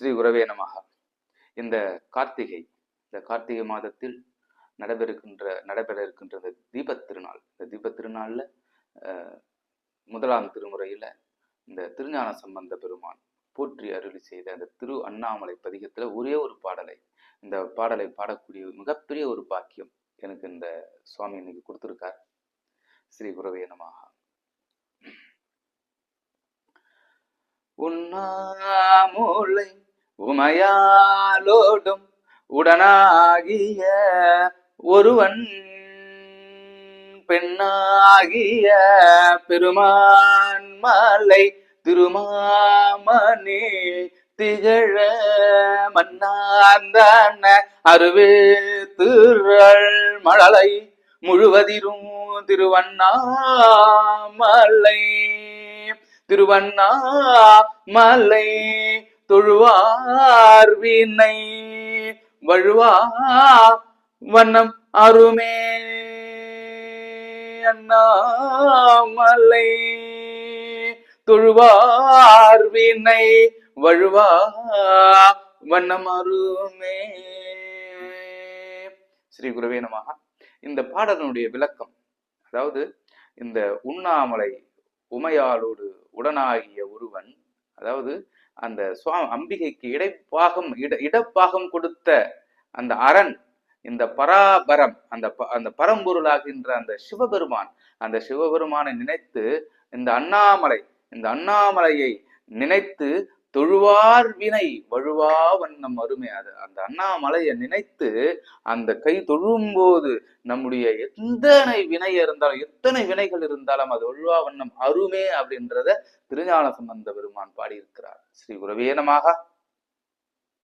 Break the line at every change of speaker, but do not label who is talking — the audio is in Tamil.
ஸ்ரீ உறவே நமக இந்த கார்த்திகை இந்த கார்த்திகை மாதத்தில் நடைபெறுகின்ற நடைபெற இருக்கின்ற இந்த தீபத் திருநாள் இந்த தீபத் திருநாளில் முதலாம் திருமுறையில் இந்த திருஞான சம்பந்த பெருமான் போற்றி அருளி செய்த அந்த திரு அண்ணாமலை பதிகத்தில் ஒரே ஒரு பாடலை இந்த பாடலை பாடக்கூடிய மிகப்பெரிய ஒரு பாக்கியம் எனக்கு இந்த சுவாமி இன்னைக்கு கொடுத்துருக்கார். ஸ்ரீ குரவே நமகா உமையாலோடும் உடனாகிய ஒருவன் பெண்ணாகிய பெருமான் மலை திருமாமணி திகழ மன்னார்ந்தான அருவே திருள் மழலை முழுவதிரும் திருவண்ணாமலை திருவண்ணாமலை தொழுவார் வீணை வழுவா வண்ணம் அருமே. அண்ணாமலை. தொழுவார் வீணை வழுவா வண்ணம் அருமே. ஸ்ரீ குருவே நமகா இந்த பாடலினுடைய விளக்கம் அதாவது இந்த உண்ணாமலை உமையாளோடு உடனாகிய ஒருவன் அதாவது அந்த சுவா அம்பிகைக்கு இடைப்பாகம் இட இடப்பாகம் கொடுத்த அந்த அரண் இந்த பராபரம் அந்த ப- அந்த பரம்பொருளாகின்ற அந்த சிவபெருமான் அந்த சிவபெருமானை நினைத்து இந்த அண்ணாமலை இந்த அண்ணாமலையை நினைத்து தொழுவார் வினை வழுவா வண்ணம் அருமை. அது அந்த அண்ணாமலையை நினைத்து அந்த கை தொழும்போது நம்முடைய எத்தனை வினை இருந்தாலும் எத்தனை வினைகள் இருந்தாலும் அது வழுவா வண்ணம் அருமே அப்படின்றத திருஞான சம்பந்த பெருமான் பாடியிருக்கிறார். ஸ்ரீ குரவே